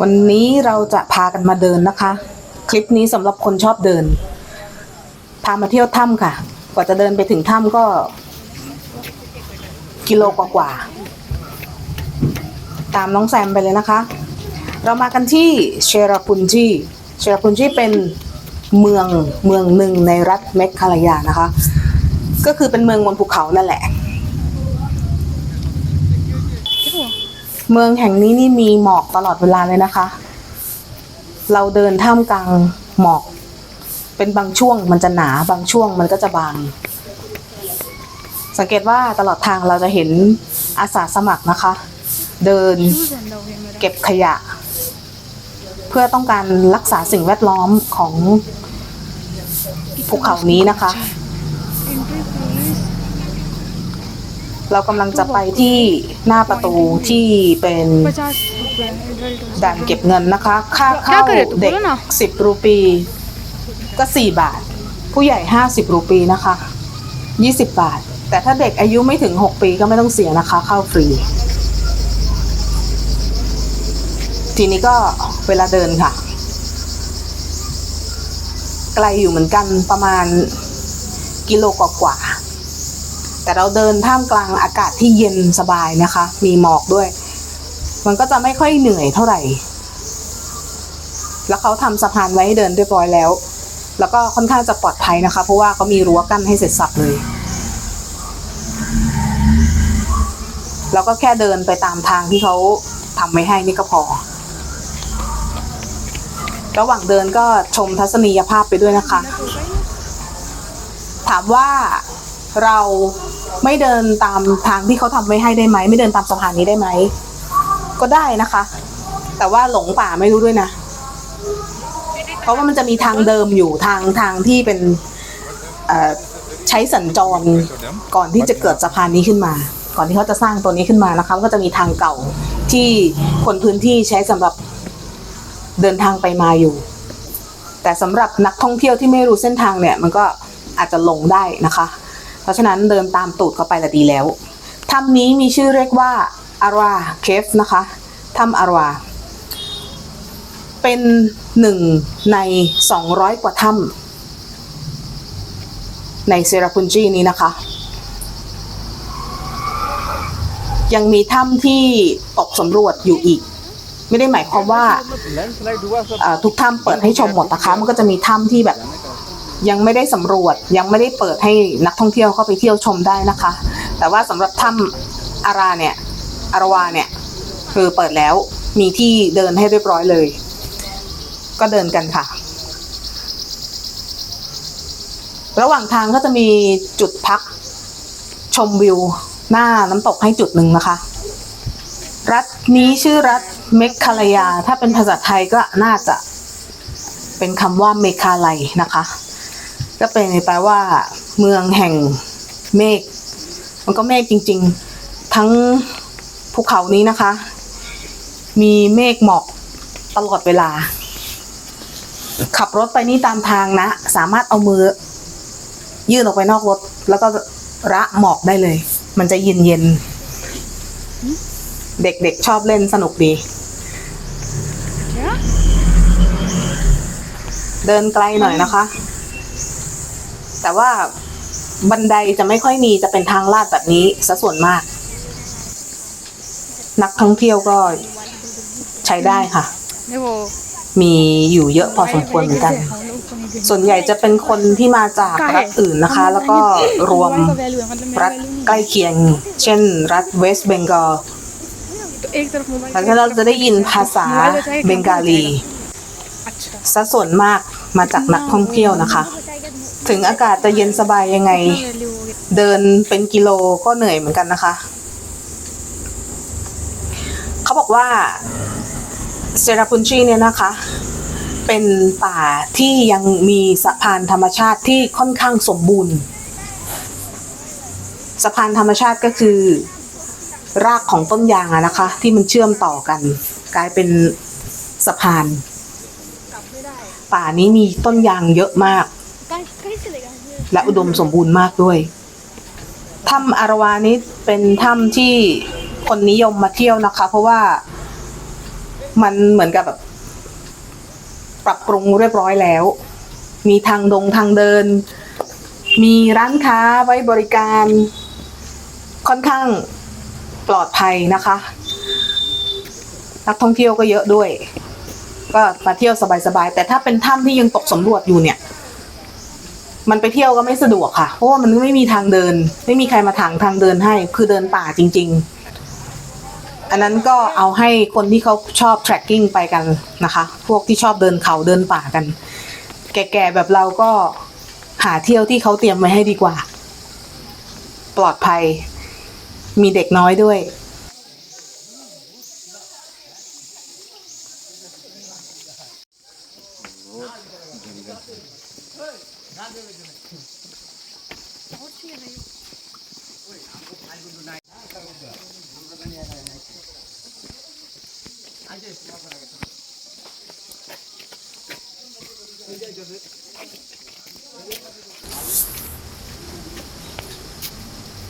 วันนี้เราจะพากันมาเดินนะคะ คลิปนี้สำหรับคนชอบเดิน พามาเที่ยวถ้ำค่ะ กว่าจะเดินไปถึงถ้ำก็ กิโลกว่าๆตามน้องแซมไปเลยนะคะ เรามากันที่เชราพุนจีเชราพุนจีเป็นเมืองเมืองหนึ่งในรัฐเมคคาลายานะคะ ก็คือเป็นเมืองบนภูเขานั่นแหละ เมืองแห่งนี้นี่มีหมอกตลอดเวลาเลยนะคะ เราเดินท่ามกลางหมอก เป็นบางช่วงมันจะหนาบางช่วงมันก็จะบาง สังเกตว่าตลอดทางเราจะเห็นอาสาสมัครนะคะ เดินเก็บขยะ เพื่อต้องการรักษาสิ่งแวดล้อมของภูเขานี้นะคะ เรากำลังจะไปที่หน้าประตูที่เป็นด่านเก็บเงินนะคะ ค่าเข้าเด็กสิบรูปีก็สี่บาท ผู้ใหญ่ห้าสิบรูปีนะคะยี่สิบบาท แต่ถ้าเด็กอายุไม่ถึงหกปีก็ไม่ต้องเสียนะคะ เข้าฟรี ทีนี้ก็เวลาเดินค่ะ ไกลอยู่เหมือนกันประมาณกิโลกว่า แต่เราเดินท่ามกลางอากาศที่เย็นสบายนะคะ มีหมอกด้วย มันก็จะไม่ค่อยเหนื่อยเท่าไหร่ แล้วเขาทำสะพานไว้ให้เดินเรียบร้อยแล้ว แล้วก็ค่อนข้างจะปลอดภัยนะคะ เพราะว่าเขามีรั้วกั้นให้เสร็จสับเลยแล้วก็แค่เดินไปตามทางที่เขาทำไว้ให้นี่ก็พอ ระหว่างเดินก็ชมทัศนียภาพไปด้วยนะคะ ถามว่าเรา ไม่เดินตามทางที่เขาทำไว้ให้ได้ไหม ไม่เดินตามสะพานนี้ได้ไหม ก็ได้นะคะ แต่ว่าหลงป่าไม่รู้ด้วยนะ เพราะว่ามันจะมีทางเดิมอยู่ทางทางที่เป็นใช้สัญจรก่อนที่จะเกิดสะพานนี้ขึ้นมา ก่อนที่เขาจะสร้างตัวนี้ขึ้นมานะคะก็จะมีทางเก่าที่คนพื้นที่ใช้สำหรับเดินทางไปมาอยู่ แต่สำหรับนักท่องเที่ยวที่ไม่รู้เส้นทางเนี่ย มันก็อาจจะหลงได้นะคะ เพราะฉะนั้นเดินตามตูดเข้าไปละดีแล้วถ้ำนี้มีชื่อเรียกว่าอาราเคฟนะคะถ้ำอาราเป็นหนึ่งใน 200 กว่าถ้ำในเซราพุนจีนี้นะคะ ยังมีถ้ำที่ตกสำรวจอยู่อีกไม่ได้หมายความว่าทุกถ้ำเปิดให้ชมหมดนะคะ มันก็จะมีถ้ำที่แบบ ยังไม่ได้สำรวจยังไม่ได้เปิดให้นักท่องเที่ยวเข้าไปเที่ยวชมได้นะคะ แต่ว่าสำหรับถ้ำอาราเนี่ยอารวาเนี่ยคือเปิดแล้วมีที่เดินให้เรียบร้อยเลย ก็เดินกันค่ะ ระหว่างทางก็จะมีจุดพักชมวิวหน้าน้ำตกให้จุดหนึ่งนะคะ รัฐนี้ชื่อรัฐเมคคาลายา ถ้าเป็นภาษาไทยก็น่าจะเป็นคำว่าเมคาไลนะคะ ก็เป็นแปลว่า เมืองแห่งเมฆมันก็เมฆจริง ๆ ทั้งภูเขานี้นะคะ มีเมฆหมอกตลอดเวลา ขับรถไปนี่ตามทางนะ สามารถเอามือ ยื่นออกไปนอกรถ แล้วก็ระหมอกได้เลย มันจะเย็นเย็นๆเด็กๆชอบเล่นสนุกดี เดินไกลหน่อยนะคะ แต่ว่าบันไดจะไม่ค่อยมีจะเป็นทางลาดแบบนี้ซะส่วนมาก นักท่องเที่ยวก็ใช้ได้ค่ะ มีอยู่เยอะพอสมควรเหมือนกัน ส่วนใหญ่จะเป็นคนที่มาจากรัฐอื่นนะคะ แล้วก็รวมรัฐใกล้เคียง เช่นรัฐเวสต์เบงกอลหลังจากเราจะได้ยินภาษาเบงกาลีซะส่วนมากมาจากนักท่องเที่ยวนะคะ ถึงอากาศจะเย็นสบายยังไง เดินเป็นกิโลก็เหนื่อยเหมือนกันนะคะ เขาบอกว่าเซราพุนชีเนี่ยนะคะ เป็นป่าที่ยังมีสะพานธรรมชาติที่ค่อนข้างสมบูรณ์สะพานธรรมชาติก็คือ รากของต้นยางอะนะคะ ที่มันเชื่อมต่อกัน กลายเป็นสะพาน ป่านี้มีต้นยางเยอะมาก และอุดมสมบูรณ์มากด้วย ถ้ำอารวานี้เป็นถ้ำที่คนนิยมมาเที่ยวนะคะ เพราะว่ามันเหมือนกับแบบ ปรับปรุงเรียบร้อยแล้ว มีทางดงทางเดิน มีร้านค้าไว้บริการ ค่อนข้างปลอดภัยนะคะ นักท่องเที่ยวก็เยอะด้วย ก็มาเที่ยวสบายๆ แต่ถ้าเป็นถ้ำที่ยังตกสำรวจอยู่เนี่ย มันไปเที่ยวก็ไม่สะดวกค่ะ เพราะว่ามันไม่มีทางเดิน ไม่มีใครมาถางทางเดินให้ คือเดินป่าจริง ๆ อันนั้นก็เอาให้คนที่เขาชอบ trekking ไปกันนะคะ พวกที่ชอบเดินเขาเดินป่ากัน แก่ๆแบบเราก็หาเที่ยวที่เขาเตรียมไว้ให้ดีกว่า ปลอดภัย มีเด็กน้อยด้วย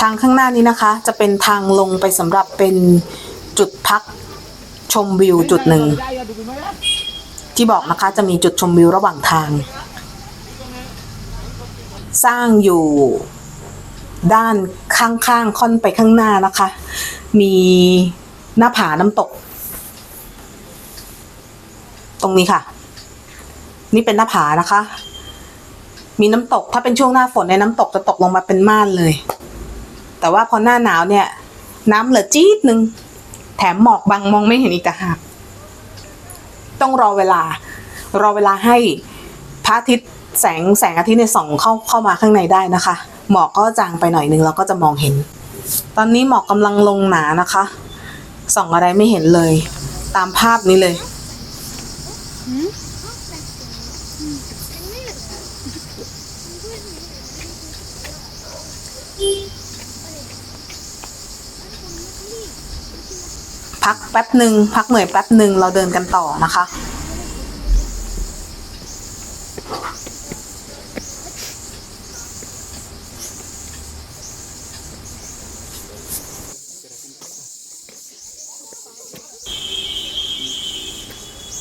ทางข้างหน้านี้นะคะ จะเป็นทางลงไปสำหรับเป็นจุดพักชมวิวจุดหนึ่ง ที่บอกนะคะจะมีจุดชมวิวระหว่างทาง สร้างอยู่ด้านข้างๆค่อนไปข้างหน้านะคะ มีหน้าผาน้ำตก ตรงนี้ค่ะ นี่เป็นหน้าผานะคะ มีน้ำตกถ้าเป็นช่วงหน้าฝนในน้ำตกจะตกลงมาเป็นม่านเลย แต่ว่าพอหน้าหนาวเนี่ย น้ำเหลือจี๊ดนึงแถมหมอกบังมองไม่เห็นอีกต่างหากต้องรอเวลา รอเวลาให้พระอาทิตย์แสงแสงอาทิตย์เนี่ยส่องเข้าเข้ามาข้างในได้นะคะ หมอกก็จางไปหน่อยนึงเราก็จะมองเห็น ตอนนี้หมอกกำลังลงหนานะคะ ส่องอะไรไม่เห็นเลย ตามภาพนี้เลย พักแป๊บหนึ่งพักเหนื่อยแป๊บหนึ่งเราเดินกันต่อนะคะ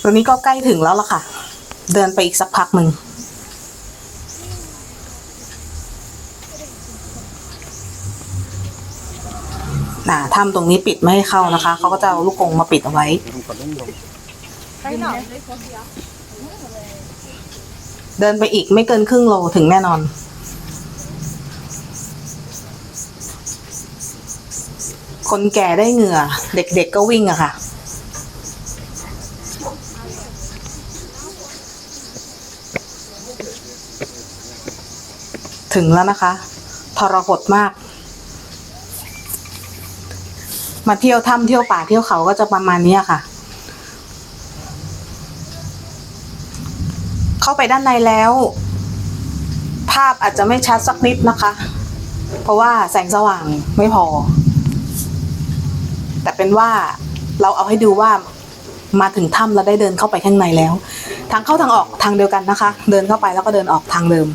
ตอนนี้ก็ใกล้ถึงแล้วล่ะค่ะ เดินไปอีกสักพักหนึ่งน่ะถ้ำตรงนี้ปิดไม่ให้เข้านะคะ เขาก็จะเอาลูกกรงมาปิดเอาไว้ เดินไปอีกไม่เกินครึ่งโลถึงแน่นอน คนแก่ได้เหงื่อ เด็กๆก็วิ่งอะค่ะ ถึงแล้วนะคะทรหดมาก มาเที่ยวถ้ำเที่ยวป่าเที่ยวเขาก็จะประมาณนี้ค่ะ เข้าไปด้านในแล้ว ภาพอาจจะไม่ชัดสักนิดนะคะ เพราะว่าแสงสว่างไม่พอ แต่เป็นว่าเราเอาให้ดูว่ามาถึงถ้ำแล้วได้เดินเข้าไปข้างในแล้ว ทางเข้าทางออกทางเดียวกันนะคะ เดินเข้าไปแล้วก็เดินออกทางเดิม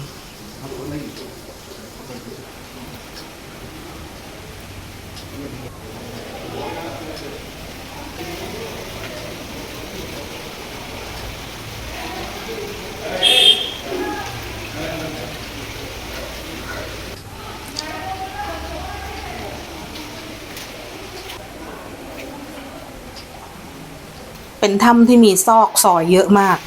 เป็นถ้ำที่มีซอกซอยเยอะมาก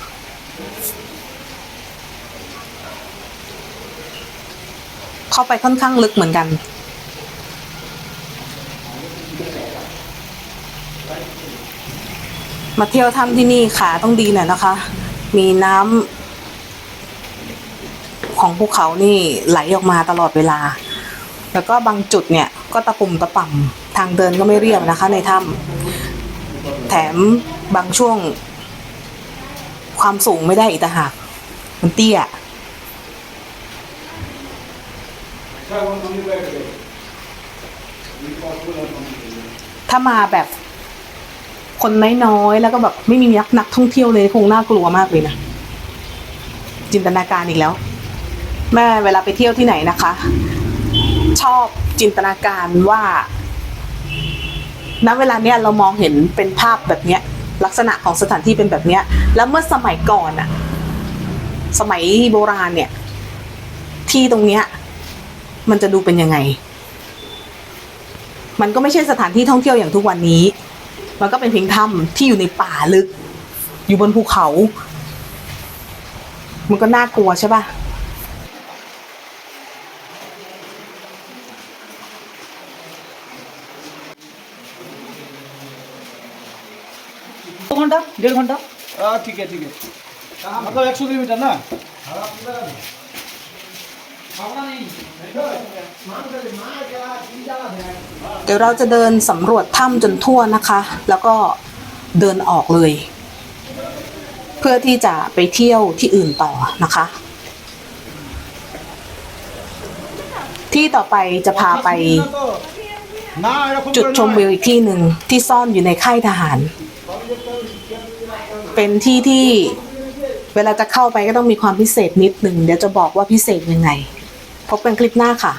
เข้าไปค่อนข้างลึกเหมือนกันมาเที่ยวถ้ำที่นี่ขาต้องดีหน่อยนะคะ มีน้ำของภูเขานี่ไหลออกมาตลอดเวลา แล้วก็บางจุดเนี่ยก็ตะปุ่มตะป่ำทางเดินก็ไม่เรียบนะคะในถ้ำแถม บางช่วง ความสูงไม่ได้อีกต่างหากมันเตี้ยถ้ามาแบบ คนน้อยๆแล้วก็แบบไม่มีนักนักท่องเที่ยวเลยคงน่ากลัวมากเลยนะจินตนาการอีกแล้ว แม่เวลาไปเที่ยวที่ไหนนะคะ ชอบจินตนาการว่าณเวลาเนี้ยเรามองเห็นเป็นภาพแบบเนี้ย ลักษณะของสถานที่เป็นแบบเนี้ยแล้วเมื่อสมัยก่อนอะสมัยโบราณเนี่ย ที่ตรงเนี้ย มันจะดูเป็นยังไง มันก็ไม่ใช่สถานที่ท่องเที่ยวอย่างทุกวันนี้ มันก็เป็นเพียงถ้ำที่อยู่ในป่าลึก อยู่บนภูเขา มันก็น่ากลัวใช่ปะ दो डेढ़ घंटा हाँ ठीक है ठीक है मतलब एक सौ किलोमीटर ना เดี๋ยวเราจะเดินสำรวจถ้ำจนทั่วนะคะ แล้วก็เดินออกเลย เพื่อที่จะไปเที่ยวที่อื่นต่อนะคะ ที่ต่อไปจะพาไปจุดชมวิวอีกที่หนึ่งที่ซ่อนอยู่ในค่ายทหาร เป็นที่ที่เวลาจะเข้าไปก็ต้องมีความพิเศษนิดหนึ่งเดี๋ยวจะบอกว่าพิเศษยังไง พบกันคลิปหน้าค่ะ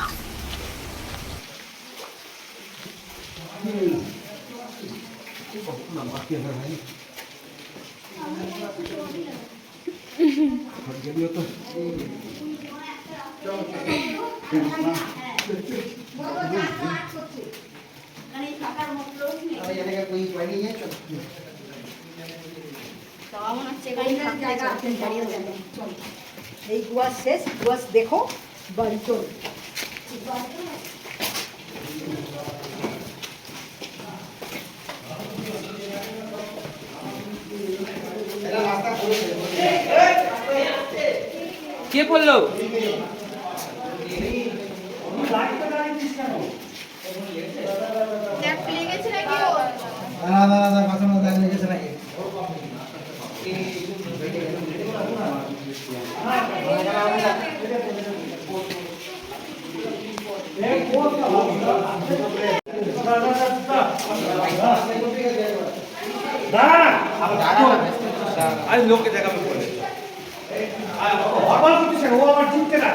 এই গুয়া শেষ গুয়া দেখো বাড়ি চল কে বললো আমি লোককে দেখাবো বলে হরবাল করতেছে ও আমার চিনতে না